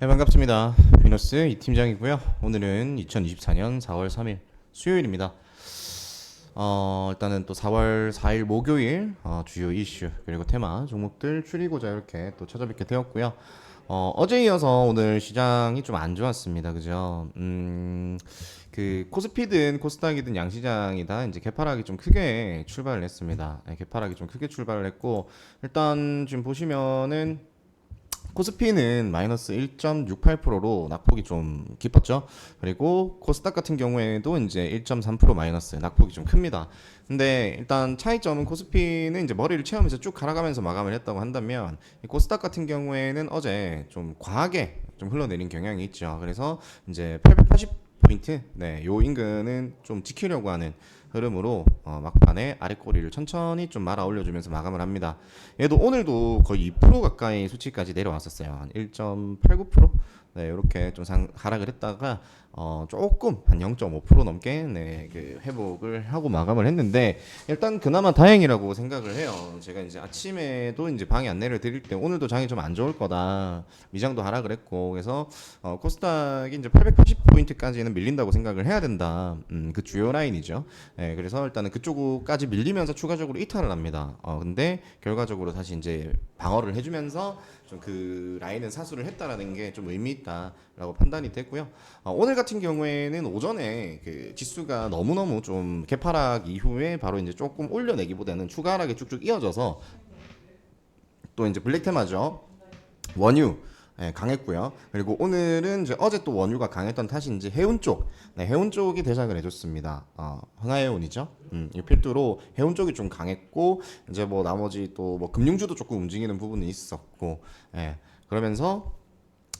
네, 반갑습니다. 비너스 이 팀장이고요. 오늘은 2024년 4월 3일 수요일입니다. 어, 일단은 또 4월 4일 목요일 어, 주요 이슈 그리고 테마 종목들 추리고자 이렇게 또 찾아뵙게 되었고요. 어, 어제 이어서 오늘 시장이 좀 안 좋았습니다. 그죠? 음, 그 코스피든 코스닥이든 양시장이 다 이제 개파락이 좀 크게 출발을 했습니다. 네, 개파락이 좀 크게 출발을 했고 일단 지금 보시면은 코스피는 마이너스 1.68%로 낙폭이 좀 깊었죠. 그리고 코스닥 같은 경우에도 이제 1.3% 마이너스 낙폭이 좀 큽니다. 근데 일단 차이점은 코스피는 이제 머리를 채우면서 쭉 갈아가면서 마감을 했다고 한다면 이 코스닥 같은 경우에는 어제 좀 과하게 좀 흘러내린 경향이 있죠. 그래서 이제 880 포인트, 네, 요 인근은 좀 지키려고 하는 흐름으로 어, 막판에 아래 꼬리를 천천히 좀 말아 올려주면서 마감을 합니다. 얘도 오늘도 거의 2% 가까이 수치까지 내려왔었어요. 한 1.89%? 네, 이렇게 좀 상, 하락을 했다가 어, 조금 한 0.5% 넘게 네, 그 회복을 하고 마감을 했는데 일단 그나마 다행이라고 생각을 해요. 제가 이제 아침에도 이제 방에 안내를 드릴 때 오늘도 장이 좀 안 좋을 거다. 미장도 하락을 했고 그래서 어, 코스닥이 이제 880포인트까지는 밀린다고 생각을 해야 된다. 음, 그 주요 라인이죠. 네, 그래서 일단은 그쪽까지 밀리면서 추가적으로 이탈을 합니다. 어, 근데 결과적으로 다시 이제 방어를 해주면서 좀 그 라인은 사수를 했다라는 게 좀 의미 있다라고 판단이 됐고요. 어, 오늘 같은 경우에는 오전에 그 지수가 너무 너무 좀 개파락 이후에 바로 이제 조금 올려내기보다는 추가 하락이 쭉쭉 이어져서 또 이제 블랙 테마죠. 원유 예, 강했고요. 그리고 오늘은 이제 어제 또 원유가 강했던 이제 해운 쪽, 네, 해운 쪽이 대작을 해줬습니다. 어, 흥하해운이죠. 음, 이 필두로 해운 쪽이 좀 강했고 이제 뭐 나머지 또 뭐 금융주도 조금 움직이는 부분이 있었고, 예, 그러면서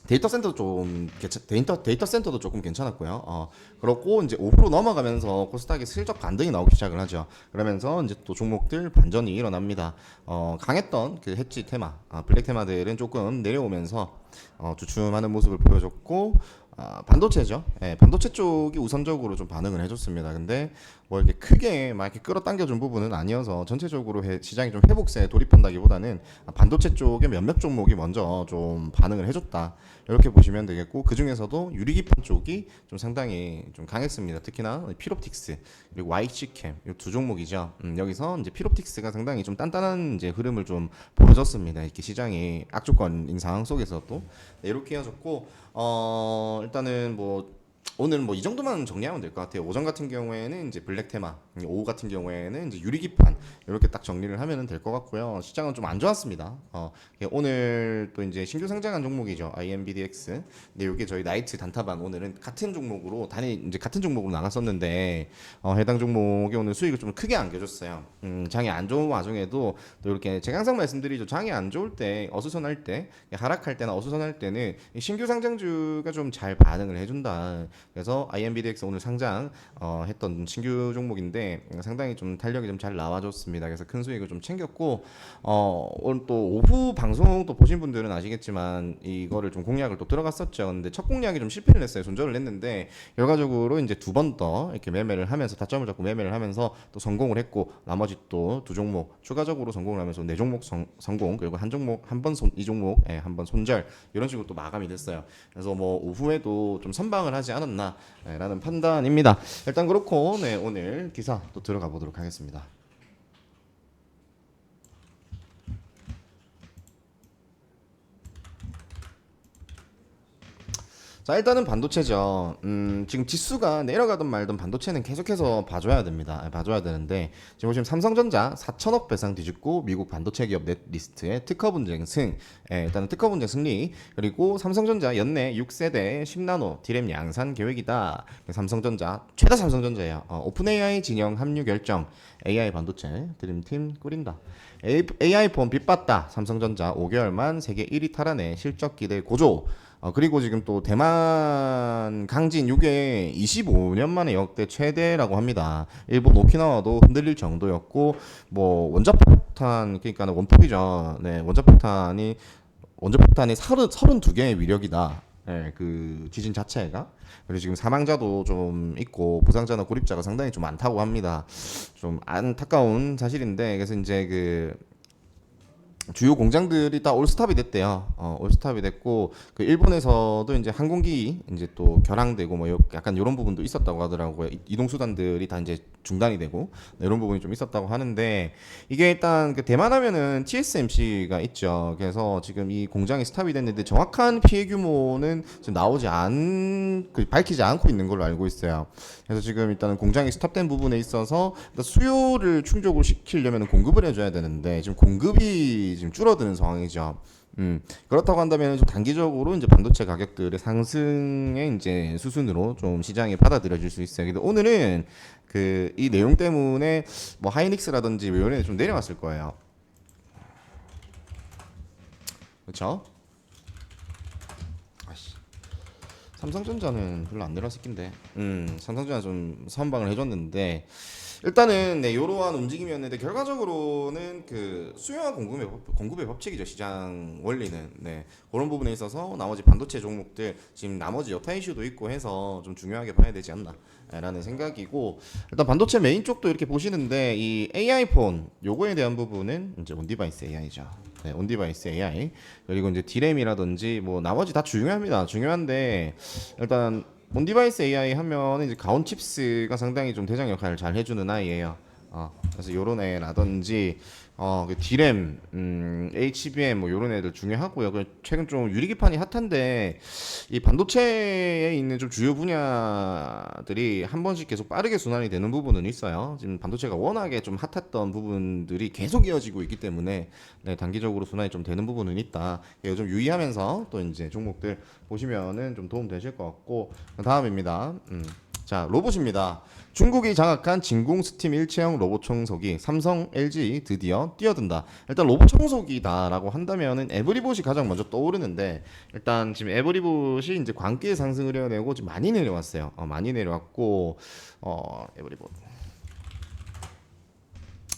데이터 센터도 좀 데이터 데이터 센터도 조금 괜찮았고요. 어, 그렇고 이제 5% 넘어가면서 코스닥이 슬쩍 반등이 나오기 시작을 하죠. 그러면서 이제 또 종목들 반전이 일어납니다. 어, 강했던 그 해지 테마, 아, 블랙 테마들은 조금 내려오면서 어, 주춤하는 모습을 보여줬고 아, 반도체죠. 예, 반도체 쪽이 우선적으로 좀 반응을 해줬습니다. 근데 뭐 이렇게 크게 막 이렇게 끌어당겨준 부분은 아니어서 전체적으로 해- 시장이 좀 회복세에 돌입한다기보다는 아, 반도체 쪽의 몇몇 종목이 먼저 좀 반응을 해줬다. 이렇게 보시면 되겠고 그 중에서도 유리기판 쪽이 좀 상당히 좀 강했습니다. 특히나 피롭틱스 그리고 YC캠 이두 종목이죠. 음, 여기서 이제 피롭틱스가 상당히 좀 단단한 이제 흐름을 좀 보여줬습니다. 이렇게 시장이 악조건인 상황 속에서도 네, 이렇게 이어졌고 어 일단은 뭐 오늘 뭐이 정도만 정리하면 될 것 같아요. 오전 같은 경우에는 이제 블랙 테마, 오후 같은 경우에는 이제 유리 기판 이렇게 딱 정리를 하면 될 것 같고요. 시장은 좀 안 좋았습니다. 어, 예, 오늘 또 이제 신규 상장한 종목이죠. IMBDX. 근데 이게 저희 나이트 단타반 오늘은 같은 종목으로 단위 이제 같은 종목으로 나갔었는데 어, 해당 종목이 오늘 수익을 좀 크게 안겨줬어요. 음, 장이 안 좋은 와중에도 또 이렇게 제가 항상 말씀드리죠. 장이 안 좋을 때 어수선할 때 하락할 때나 어수선할 때는 이 신규 상장주가 좀 잘 반응을 해준다. 그래서 IMBDX 오늘 상장 어, 했던 신규 종목인데 상당히 좀 탄력이 좀 잘 나와줬습니다. 그래서 큰 수익을 좀 챙겼고 어, 오늘 또 오후 방송 또 보신 분들은 아시겠지만 이거를 좀 공략을 또 들어갔었죠. 근데 첫 공략이 좀 실패를 했어요. 손절을 했는데 결과적으로 이제 두 번 더 이렇게 매매를 하면서 타점을 잡고 매매를 하면서 또 성공을 했고 나머지 또 두 종목 추가적으로 성공을 하면서 네 종목 성, 성공 그리고 한 종목 한 번 손 이 종목 예, 한번 손절 이런 식으로 또 마감이 됐어요. 그래서 뭐 오후에도 좀 선방을 하지 않 았나라는 판단입니다. 일단 그렇고 네 오늘 기사 또 들어가 보도록 하겠습니다. 자 일단은 반도체죠. 음, 지금 지수가 내려가든 말든 반도체는 계속해서 봐줘야 됩니다. 아, 봐줘야 되는데 지금 보시면 삼성전자 4천억 배상 뒤집고 미국 반도체 기업 넷 리스트에 특허 분쟁 승. 예, 일단은 특허 분쟁 승리. 그리고 삼성전자 연내 6세대 10나노 디램 양산 계획이다. 삼성전자 최다 삼성전자예요. 어, 오픈 AI 진영 합류 결정. AI 반도체 드림팀 꾸린다. AI 폰 빗봤다. 삼성전자 5개월만 세계 1위 탈환해 실적 기대 고조. 어, 그리고 지금 또 대만 강진 이게 25년 만에 역대 최대라고 합니다. 일본 오키나와도 흔들릴 정도였고 뭐 원자폭탄 그러니까 원폭이죠. 네, 원자폭탄이 원자폭탄이 30, 32개의 위력이다. 네, 그 지진 자체가 그리고 지금 사망자도 좀 있고 부상자나 고립자가 상당히 좀 많다고 합니다. 좀 안타까운 사실인데 그래서 이제 그 주요 공장들이 다 올스탑이 됐대요. 어, 올스탑이 됐고 그 일본에서도 이제 항공기 이제 또 결항되고 뭐 요- 약간 이런 부분도 있었다고 하더라고요. 이- 이동 수단들이 다 이제 중단이 되고 네, 이런 부분이 좀 있었다고 하는데 이게 일단 그 대만 하면은 TSMC가 있죠. 그래서 지금 이 공장이 스탑이 됐는데 정확한 피해 규모는 지금 나오지 않, 그 밝히지 않고 있는 걸로 알고 있어요. 그래서 지금 일단은 공장이 스탑된 부분에 있어서 수요를 충족을 시키려면 공급을 해줘야 되는데 지금 공급이 지금 줄어드는 상황이죠. 음, 그렇다고 한다면 좀 단기적으로 이제 반도체 가격들의 상승의 이제 수순으로 좀 시장이 받아들여질 수 있어요. 근데 오늘은 그 이 내용 때문에 뭐 하이닉스라든지 뭐 이런 애좀 내려왔을 거예요. 그렇죠? 삼성전자는 별로 안 내려왔을 낀데. 음, 삼성전자 좀 선방을 해줬는데 일단은 네 이러한 움직임이었는데 결과적으로는 그 수요와 공급의 법, 공급의 법칙이죠 시장 원리는 네 그런 부분에 있어서 나머지 반도체 종목들 지금 나머지 여타 이슈도 있고 해서 좀 중요하게 봐야 되지 않나. 라는 생각이고 일단 반도체 메인 쪽도 이렇게 보시는데 이 AI 폰 요거에 대한 부분은 이제 온디바이스 AI죠. 네, 온디바이스 AI 그리고 이제 디램이라든지 뭐 나머지 다 중요합니다. 중요한데 일단 온디바이스 AI 하면 이제 가온 칩스가 상당히 좀 대장 역할을 잘 해주는 아이예요. 어, 그래서 요런 애라든지 어, 그 디램, 음, HBM 뭐 요런 애들 중요하고요. 그 최근 좀 유리기판이 핫한데 이 반도체에 있는 좀 주요 분야들이 한 번씩 계속 빠르게 순환이 되는 부분은 있어요. 지금 반도체가 워낙에 좀 핫했던 부분들이 계속 이어지고 있기 때문에 네, 단기적으로 순환이 좀 되는 부분은 있다. 이거 좀 유의하면서 또 이제 종목들 보시면은 좀 도움 되실 것 같고 다음입니다. 음. 자 로봇입니다. 중국이 장악한 진공 스팀 일체형 로봇 청소기 삼성, LG 드디어 뛰어든다. 일단 로봇 청소기다라고 한다면은 에브리봇이 가장 먼저 떠오르는데 일단 지금 에브리봇이 이제 광기의 상승을 해내고 지금 많이 내려왔어요. 어, 많이 내려왔고 어 에브리봇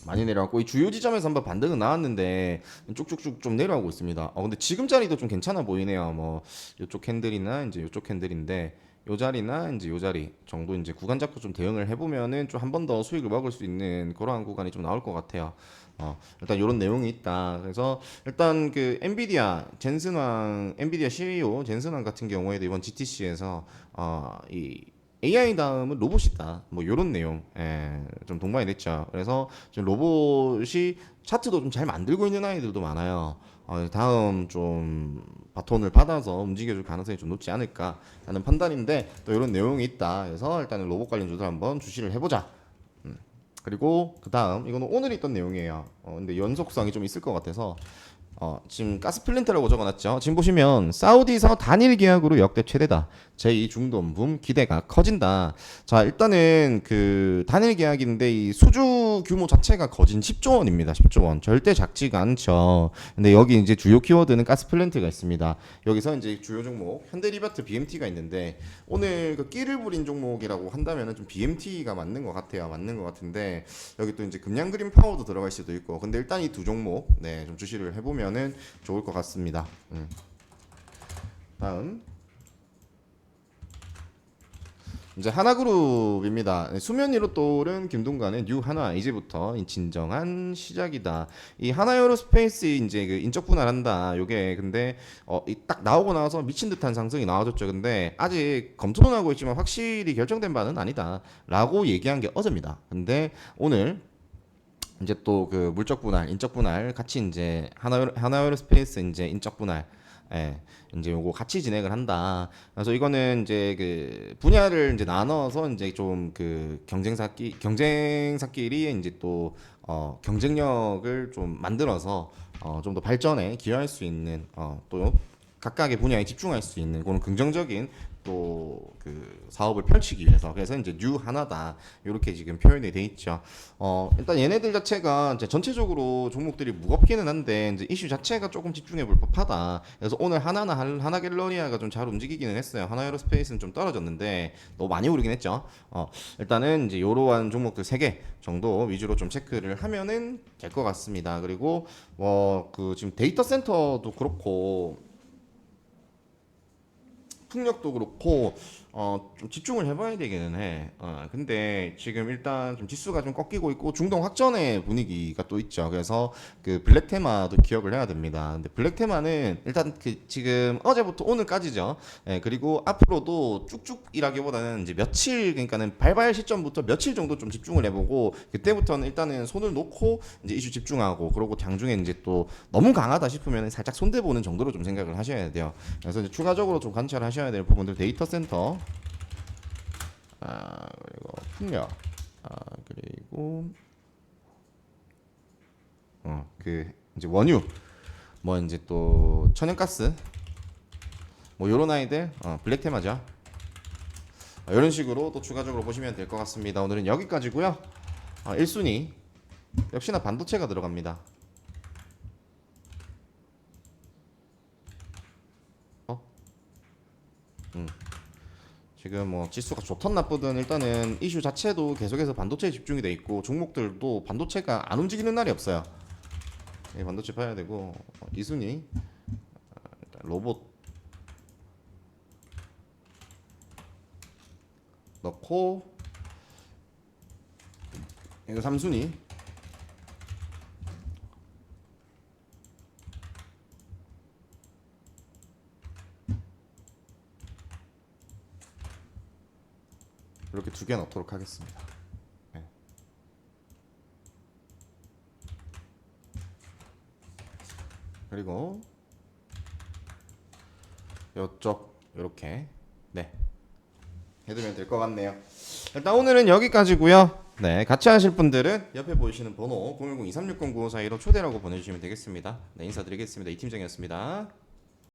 많이 내려왔고 이 주요 지점에서 한번 반등은 나왔는데 쭉쭉쭉 좀 내려가고 있습니다. 어 근데 지금 자리도 좀 괜찮아 보이네요. 뭐 이쪽 캔들이나 이제 이쪽 캔들인데 요 자리나 이제 요 자리 정도 이제 구간 잡고 좀 대응을 해보면은 좀 한 번 더 수익을 먹을 수 있는 그러한 구간이 좀 나올 것 같아요. 어, 일단 이런 내용이 있다. 그래서 일단 그 엔비디아 젠슨왕 엔비디아 CEO 젠슨왕 같은 경우에도 이번 GTC에서 어, 이 AI 다음은 로봇이다. 뭐 이런 내용 예, 좀 동반이 됐죠. 그래서 지금 로봇이 차트도 좀 잘 만들고 있는 아이들도 많아요. 어, 다음 좀 바톤을 받아서 움직여줄 가능성이 좀 높지 않을까 하는 판단인데 또 이런 내용이 있다. 그래서 일단은 로봇 관련주도 한번 주시를 해보자. 음. 그리고 그 다음 이거는 오늘 있던 내용이에요. 어, 근데 연속성이 좀 있을 것 같아서 어, 지금 가스 플랜트라고 적어놨죠. 지금 보시면 사우디에서 단일 계약으로 역대 최대다. 제2 중동 붐 기대가 커진다. 자 일단은 그 단일 계약인데 이 수주 규모 자체가 거진 10조 원입니다. 10조 원 절대 작지가 않죠. 근데 여기 이제 주요 키워드는 가스 플랜트가 있습니다. 여기서 이제 주요 종목 현대리바트 BMT가 있는데 오늘 그 끼를 부린 종목이라고 한다면은 좀 BMT가 맞는 것 같아요. 맞는 것 같은데 여기 또 이제 금양 그린 파워도 들어갈 수도 있고 근데 일단 이 두 종목 네 좀 주시를 해보면은 좋을 것 같습니다. 음. 다음 이제 하나그룹입니다. 네, 수면 위로 떠오른 김동관의 뉴 하나 이제부터 이 진정한 시작이다. 이 하나 에어로스페이스 이제 그 인적 분할한다. 요게 근데 어, 이딱 나오고 나서 미친 듯한 상승이 나와줬죠. 근데 아직 검토는 하고 있지만 확실히 결정된 바는 아니다.라고 얘기한 게 어제입니다. 근데 오늘 이제 또 그 물적 분할, 인적 분할 같이 이제 하나 하나에어로스페이스 이제 인적 분할 예, 이제 요거 같이 진행을 한다. 그래서 이거는 이제 그 분야를 이제 나눠서 이제 좀 그 경쟁사끼 경쟁사끼리 이제 또 어, 경쟁력을 좀 만들어서 어, 좀 더 발전에 기여할 수 있는 어, 또 각각의 분야에 집중할 수 있는 그런 긍정적인 또 그 사업을 펼치기 위해서 그래서 이제 뉴 하나다 이렇게 지금 표현이 돼 있죠. 어 일단 얘네들 자체가 이제 전체적으로 종목들이 무겁기는 한데 이제 이슈 자체가 조금 집중해 볼 법하다. 그래서 오늘 하나나 한- 하나 갤러리아가 좀 잘 움직이기는 했어요. 하나 에어로스페이스는 좀 떨어졌는데 너무 많이 오르긴 했죠. 어 일단은 이제 요러한 종목들 세 개 정도 위주로 좀 체크를 하면은 될 것 같습니다. 그리고 뭐 그 지금 데이터 센터도 그렇고 풍력도 그렇고 어, 좀 집중을 해봐야 되기는 해. 어, 근데 지금 일단 좀 지수가 좀 꺾이고 있고 중동 확전의 분위기가 또 있죠. 그래서 그 블랙 테마도 기억을 해야 됩니다. 근데 블랙 테마는 일단 그 지금 어제부터 오늘까지죠. 예, 그리고 앞으로도 쭉쭉이라기보다는 이제 며칠 그러니까는 발발 시점부터 며칠 정도 좀 집중을 해보고 그때부터는 일단은 손을 놓고 이제 이슈 집중하고 그러고 장중에 이제 또 너무 강하다 싶으면 살짝 손대 보는 정도로 좀 생각을 하셔야 돼요. 그래서 추가적으로 좀 관찰하셔야 될 부분들 데이터 센터 아 그리고 풍력 아 그리고 어 그 이제 원유 뭐 이제 또 천연가스 뭐 요런 아이들 어, 블랙 테마죠. 어, 이런 식으로 또 추가적으로 보시면 될 것 같습니다. 오늘은 여기까지고요. 어, 1순위 역시나 반도체가 들어갑니다. 어? 음. 지금 뭐 지수가 좋든 나쁘든 일단은 이슈 자체도 계속해서 반도체에 집중이 돼 있고 종목들도 반도체가 안 움직이는 날이 없어요. 예, 반도체 봐야 되고 어, 어, 일단 로봇 넣고 이거 삼순위 두 개 넣도록 하겠습니다. 네. 그리고 이쪽 이렇게 네 해두면 될 것 같네요. 일단 오늘은 여기까지고요. 네, 같이 하실 분들은 옆에 보이시는 번호 010-2360-9542로 초대라고 보내주시면 되겠습니다. 네, 인사드리겠습니다. 이 팀장이었습니다.